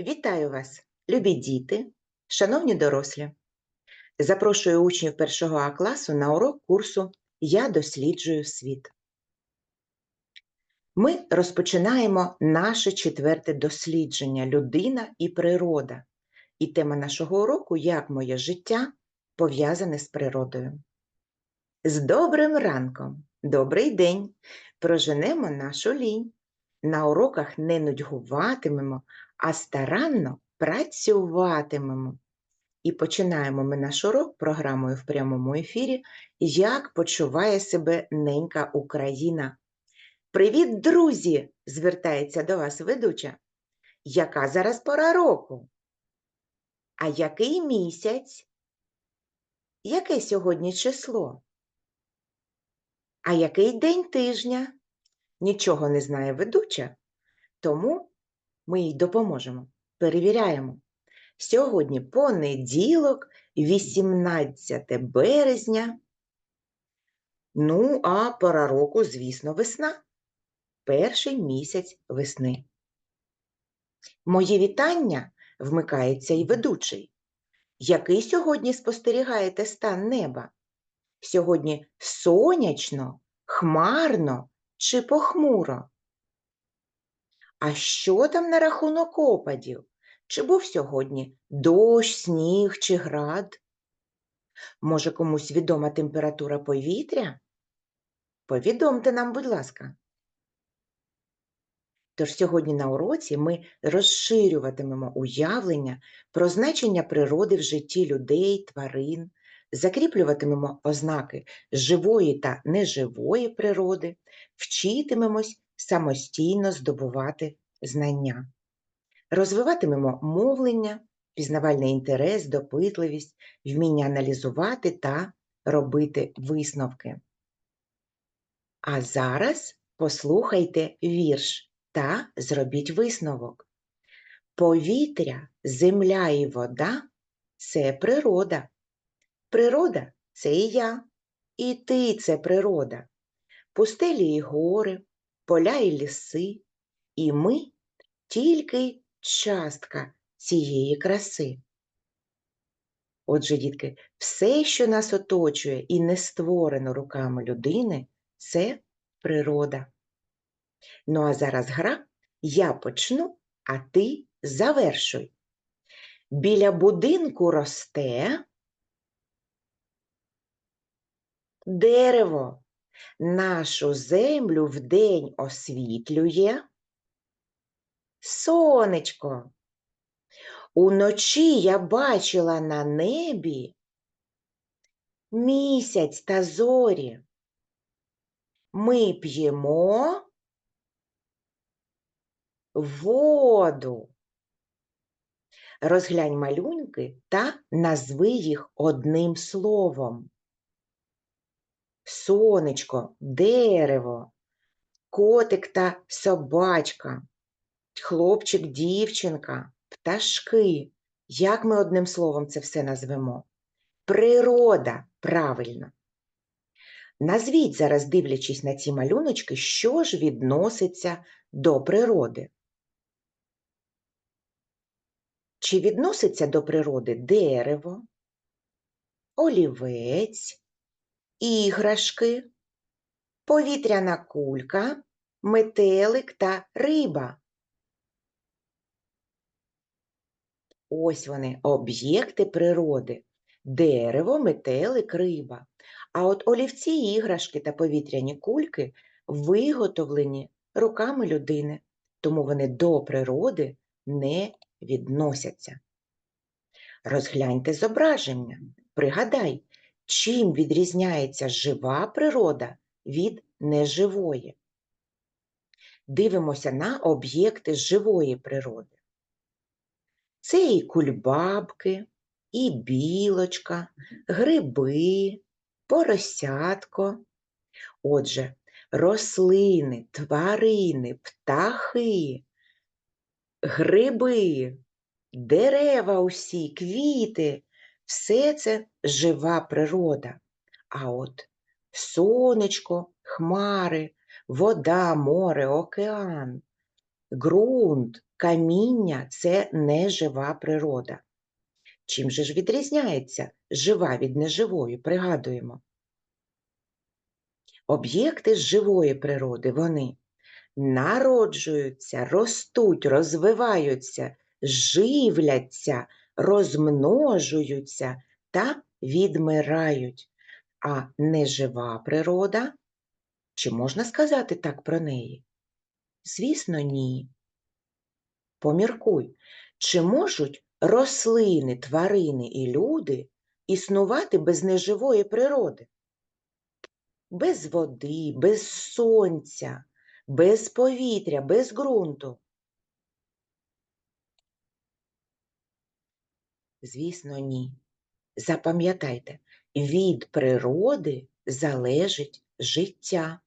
Вітаю вас, любі діти, шановні дорослі. Запрошую учнів першого А класу на урок курсу Я досліджую світ. Ми розпочинаємо наше четверте дослідження Людина і природа. І тема нашого уроку Як моє життя пов'язане з природою. З добрим ранком, добрий день! Проженемо нашу лінь. На уроках не нудьгуватимемо, а старанно працюватимемо. І починаємо ми наш урок програмою в прямому ефірі Як почуває себе ненька Україна. Привіт, друзі! звертається до вас ведуча. Яка зараз пора року? А який місяць? Яке сьогодні число? А який день тижня? Нічого не знає ведуча, тому ми їй допоможемо. Перевіряємо. Сьогодні понеділок, 18 березня. Ну, а пора року, звісно, весна. Перший місяць весни. Моє вітання вмикається і ведучий. Який сьогодні спостерігаєте стан неба? Сьогодні сонячно, хмарно чи похмуро? А що там на рахунок опадів? Чи був сьогодні дощ, сніг чи град? Може, комусь відома температура повітря? Повідомте нам, будь ласка. Тож сьогодні на уроці ми розширюватимемо уявлення про значення природи в житті людей, тварин, закріплюватимемо ознаки живої та неживої природи, вчитимемось самостійно здобувати знання. Розвиватимемо мовлення, пізнавальний інтерес, допитливість, вміння аналізувати та робити висновки. А зараз послухайте вірш та зробіть висновок. Повітря, земля і вода це природа. Природа це і я, і ти це природа. Пустелі і гори, поля і ліси, і ми тільки частка цієї краси. Отже, дітки, все, що нас оточує і не створено руками людини, це природа. Ну а зараз гра я почну, а ти завершуй. Біля будинку росте дерево. Нашу землю вдень освітлює сонечко. Уночі я бачила на небі місяць та зорі. Ми п'ємо воду. Розглянь малюнки та назви їх одним словом. Сонечко, дерево, котик та собачка, хлопчик, дівчинка, пташки. Як ми одним словом це все назвемо? Природа, правильно. Назвіть зараз, дивлячись на ці малюночки, що ж відноситься до природи. Чи відноситься до природи дерево, олівець, іграшки, повітряна кулька, метелик та риба? Ось вони, об'єкти природи. Дерево, метелик, риба. А от олівці, іграшки та повітряні кульки виготовлені руками людини, тому вони до природи не відносяться. Розгляньте зображення, пригадай, чим відрізняється жива природа від неживої. Дивимося на об'єкти живої природи. Це і кульбабки, і білочка, гриби, поросятко. Отже, рослини, тварини, птахи, гриби, дерева усі, квіти все це жива природа. А от сонечко, хмари, вода, море, океан, ґрунт, каміння це нежива природа. Чим же ж відрізняється жива від неживої, пригадуємо. Об'єкти з живої природи вони народжуються, ростуть, розвиваються, живляться, розмножуються та відмирають. А нежива природа, чи можна сказати так про неї? Звісно, ні. Поміркуй, чи можуть рослини, тварини і люди існувати без неживої природи? Без води, без сонця, без повітря, без ґрунту. Звісно, ні. Запам'ятайте, від природи залежить життя.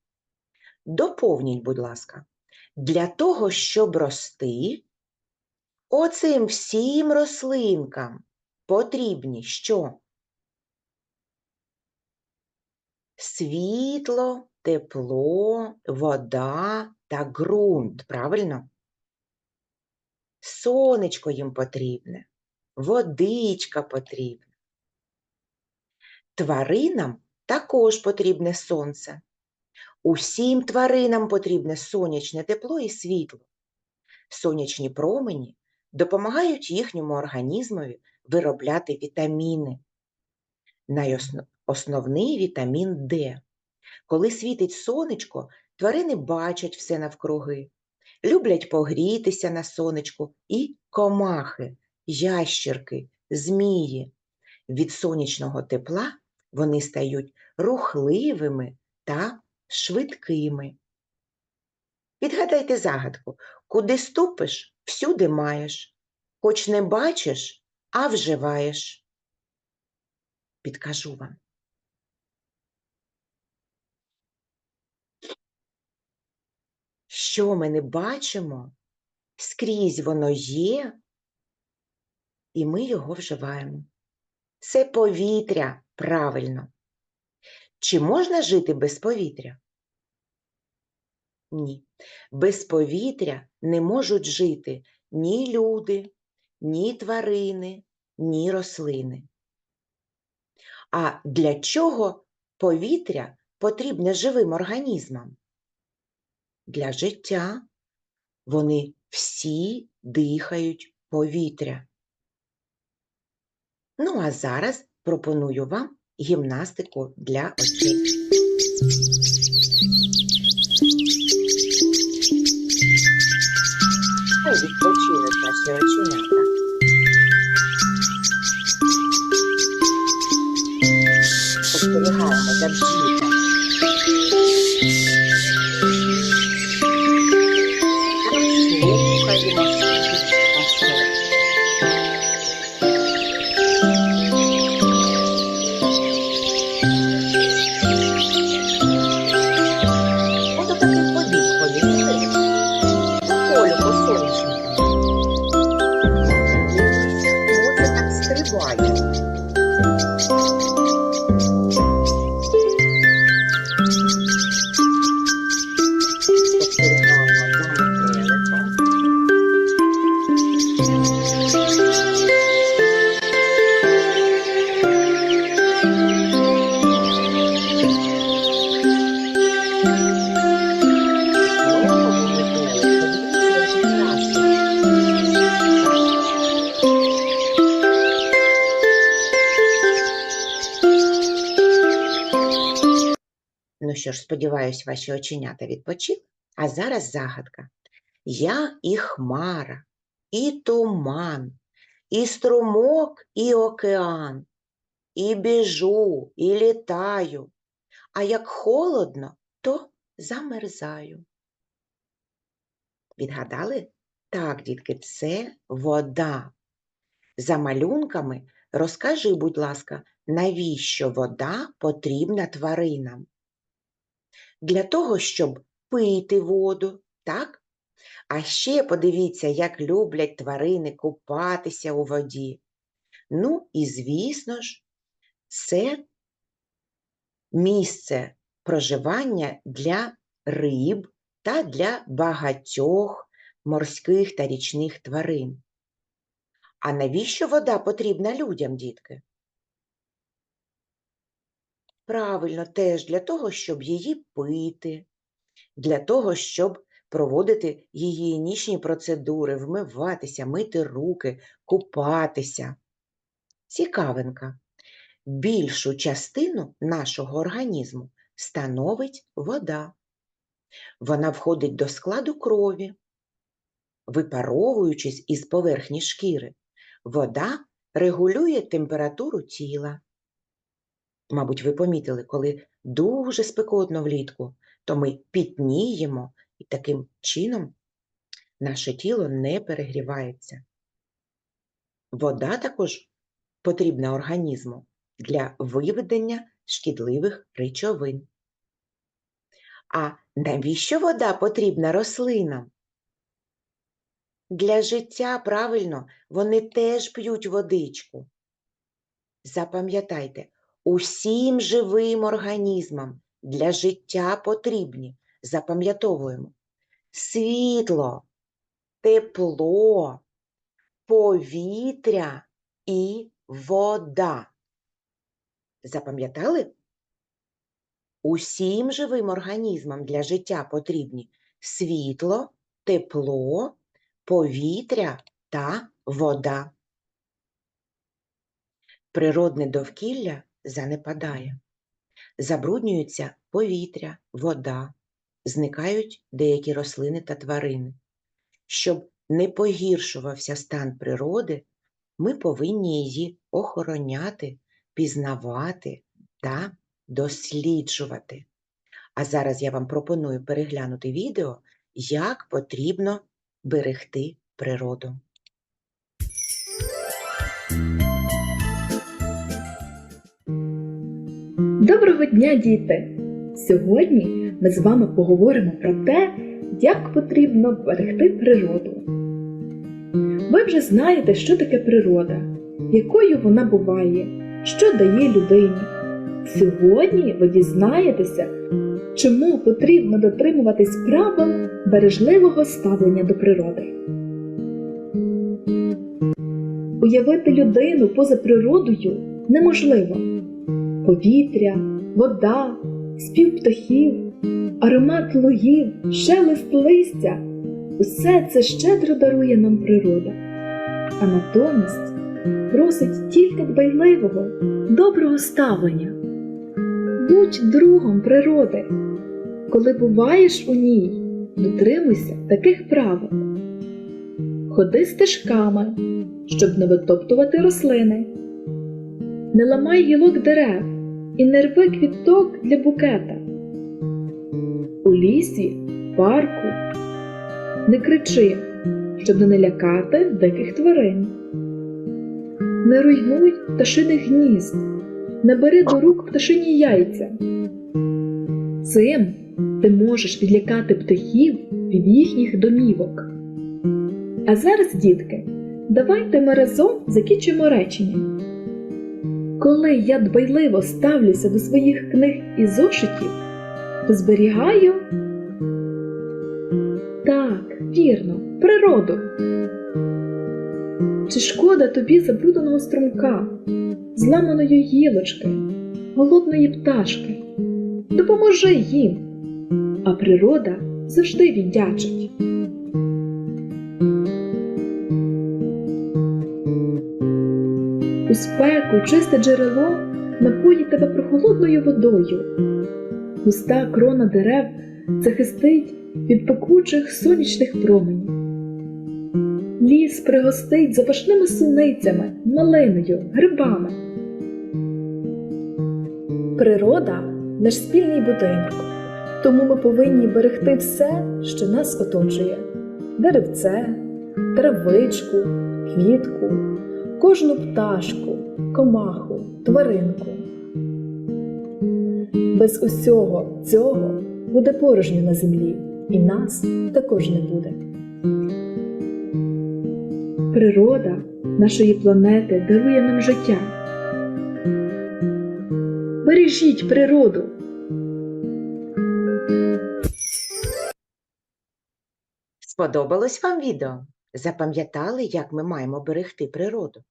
Доповніть, будь ласка, для того, щоб рости, оцим всім рослинкам потрібні що? Світло, тепло, вода та ґрунт, правильно? Сонечко їм потрібне, водичка потрібна. Тваринам також потрібне сонце. Усім тваринам потрібне сонячне тепло і світло. Сонячні промені допомагають їхньому організмові виробляти вітаміни. Найосновний вітамін Д. Коли світить сонечко, тварини бачать все навкруги, люблять погрітися на сонечку і комахи, ящірки, змії. Від сонячного тепла вони стають рухливими та швидкими. Відгадайте загадку, куди ступиш, всюди маєш, хоч не бачиш, а вживаєш. Підкажу вам. Що ми не бачимо, скрізь воно є, і ми його вживаємо. Це повітря, правильно. Чи можна жити без повітря? Ні. Без повітря не можуть жити ні люди, ні тварини, ні рослини. А для чого повітря потрібне живим організмам? Для життя. Вони всі дихають повітря. Ну, а зараз пропоную вам гімнастику для очей. Відпочинуть наші оченята. Спостерігаємо за бджілками. Що ж, сподіваюсь, ваші оченята відпочили. А зараз загадка. Я і хмара, і туман, і струмок, і океан, і біжу, і літаю, а як холодно, то замерзаю. Відгадали? Так, дітки, це вода. За малюнками розкажи, будь ласка, навіщо вода потрібна тваринам? Для того, щоб пити воду, так? А ще подивіться, як люблять тварини купатися у воді. Ну і, звісно ж, це місце проживання для риб та для багатьох морських та річних тварин. А навіщо вода потрібна людям, дітки? Правильно, теж для того, щоб її пити, для того, щоб проводити гігієнічні процедури, вмиватися, мити руки, купатися. Цікавинка. Більшу частину нашого організму становить вода. Вона входить до складу крові, випаровуючись із поверхні шкіри. Вода регулює температуру тіла. Мабуть, ви помітили, коли дуже спекотно влітку, то ми пітніємо і таким чином наше тіло не перегрівається. Вода також потрібна організму для виведення шкідливих речовин. А навіщо вода потрібна рослинам? Для життя, правильно, вони теж п'ють водичку. Запам'ятайте, усім живим організмам для життя потрібні, запам'ятовуємо, світло, тепло, повітря і вода. Запам'ятали? Усім живим організмам для життя потрібні світло, тепло, повітря та вода. Природне довкілля занепадає. Забруднюється повітря, вода, зникають деякі рослини та тварини. Щоб не погіршувався стан природи, ми повинні її охороняти, пізнавати та досліджувати. А зараз я вам пропоную переглянути відео, як потрібно берегти природу. Доброго дня, діти! Сьогодні ми з вами поговоримо про те, як потрібно берегти природу. Ви вже знаєте, що таке природа, якою вона буває, що дає людині. Сьогодні ви дізнаєтеся, чому потрібно дотримуватись правил бережливого ставлення до природи. Уявити людину поза природою неможливо повітря, вода, спів птахів, аромат лугів, шелест листя усе це щедро дарує нам природа, а натомість просить тільки дбайливого, доброго ставлення. Будь другом природи. Коли буваєш у ній, дотримуйся таких правил. Ходи стежками, щоб не витоптувати рослини. Не ламай гілок дерев і не рви квіток для букета. У лісі, парку не кричи, щоб не налякати диких тварин. Не руйнуй пташиних гнізд, не бери до рук пташині яйця. Цим ти можеш відлякати птахів від їхніх домівок. А зараз, дітки, давайте ми разом закінчимо речення. Коли я дбайливо ставлюся до своїх книг і зошитів, зберігаю так, вірно, природу. Чи шкода тобі забрудненого струмка, зламаної гілочки, голодної пташки? Допоможи їм, а природа завжди віддячить. У спеку чисте джерело напоїть тебе прохолодною водою. Густа крона дерев захистить від пекучих сонячних променів. Ліс пригостить запашними суницями, малиною, грибами. Природа наш спільний будинок, тому ми повинні берегти все, що нас оточує: деревце, травичку, квітку, кожну пташку, комаху, тваринку. Без усього цього буде порожньо на землі, і нас також не буде. Природа нашої планети дарує нам життя. Бережіть природу. Сподобалось вам відео? Запам'ятали, як ми маємо берегти природу?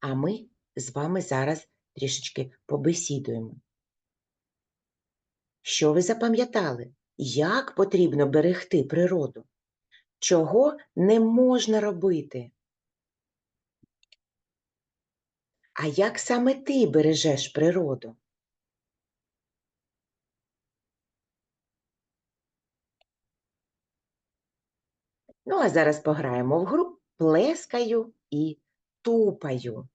А ми з вами зараз трішечки побесідуємо. Що ви запам'ятали? Як потрібно берегти природу? Чого не можна робити? А як саме ти бережеш природу? Ну, а зараз пограємо в гру плескаю і тупаю.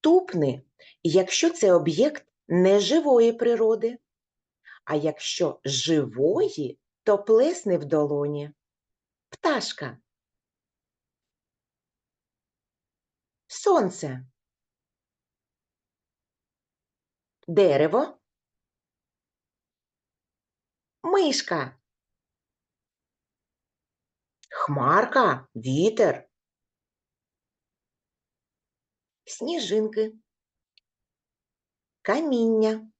Тупни, якщо це об'єкт неживої природи, а якщо живої, то плесни в долоні. Пташка. Сонце. Дерево. Мишка. Хмарка, вітер. Сніжинки. Каміння.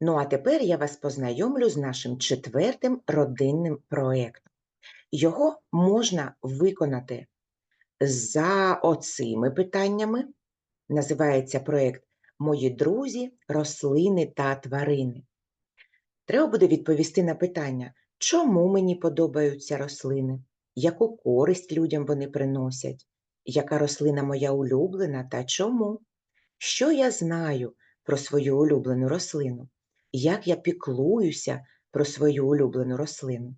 Ну, а тепер я вас познайомлю з нашим четвертим родинним проєктом. Його можна виконати за оцими питаннями. Називається проєкт Мої друзі, рослини та тварини. Треба буде відповісти на питання, чому мені подобаються рослини, яку користь людям вони приносять, яка рослина моя улюблена та чому, що я знаю про свою улюблену рослину, як я піклуюся про свою улюблену рослину.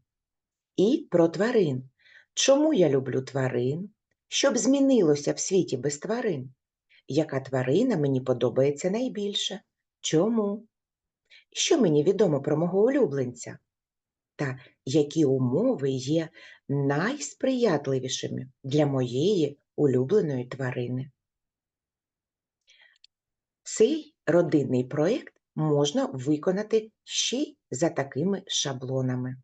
І про тварин. Чому я люблю тварин? Що б змінилося в світі без тварин? Яка тварина мені подобається найбільше? Чому? Що мені відомо про мого улюбленця? Та які умови є найсприятливішими для моєї улюбленої тварини? Цей родинний проєкт можна виконати ще й за такими шаблонами.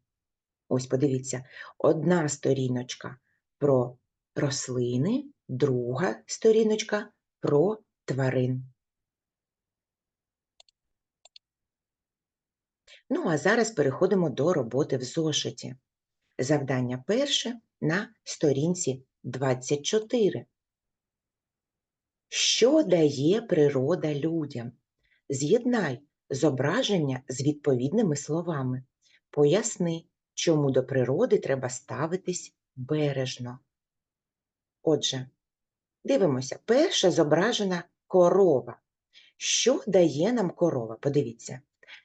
Ось подивіться, одна сторіночка про рослини, друга сторіночка про тварин. Ну, а зараз переходимо до роботи в зошиті. Завдання перше на сторінці 24. Що дає природа людям? З'єднай зображення з відповідними словами. Поясни, чому до природи треба ставитись бережно. Отже, дивимося, перша зображена корова. Що дає нам корова? Подивіться.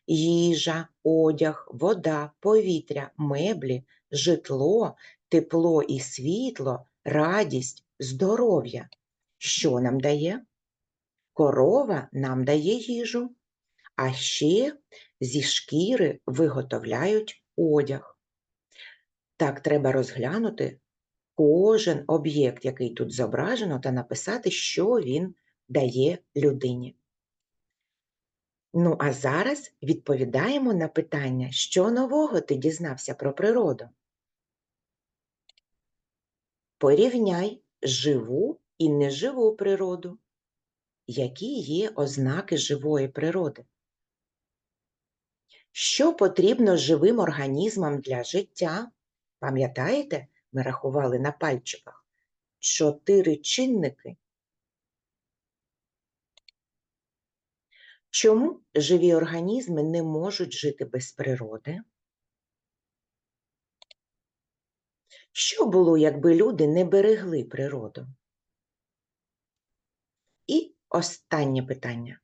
Їжа, одяг, вода, повітря, меблі, житло, тепло і світло, радість, здоров'я. Що нам дає? Корова нам дає їжу, а ще зі шкіри виготовляють одяг. Так треба розглянути кожен об'єкт, який тут зображено, та написати, що він дає людині. Ну, а зараз відповідаємо на питання, що нового ти дізнався про природу. Порівняй живу і неживу природу. Які є ознаки живої природи? Що потрібно живим організмам для життя? Пам'ятаєте, ми рахували на пальчиках чотири чинники. Чому живі організми не можуть жити без природи? Що було, якби люди не берегли природу? І останнє питання.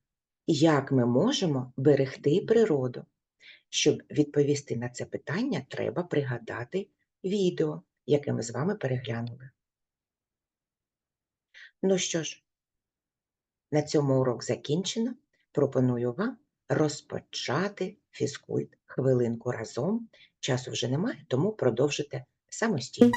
Як ми можемо берегти природу? Щоб відповісти на це питання, треба пригадати відео, яке ми з вами переглянули. Ну що ж, на цьому урок закінчено. Пропоную вам розпочати фізкульт хвилинку разом. Часу вже немає, тому продовжите самостійно.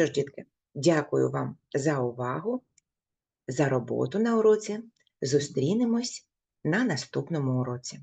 Що ж, дітки, дякую вам за увагу, за роботу на уроці. Зустрінемось на наступному уроці.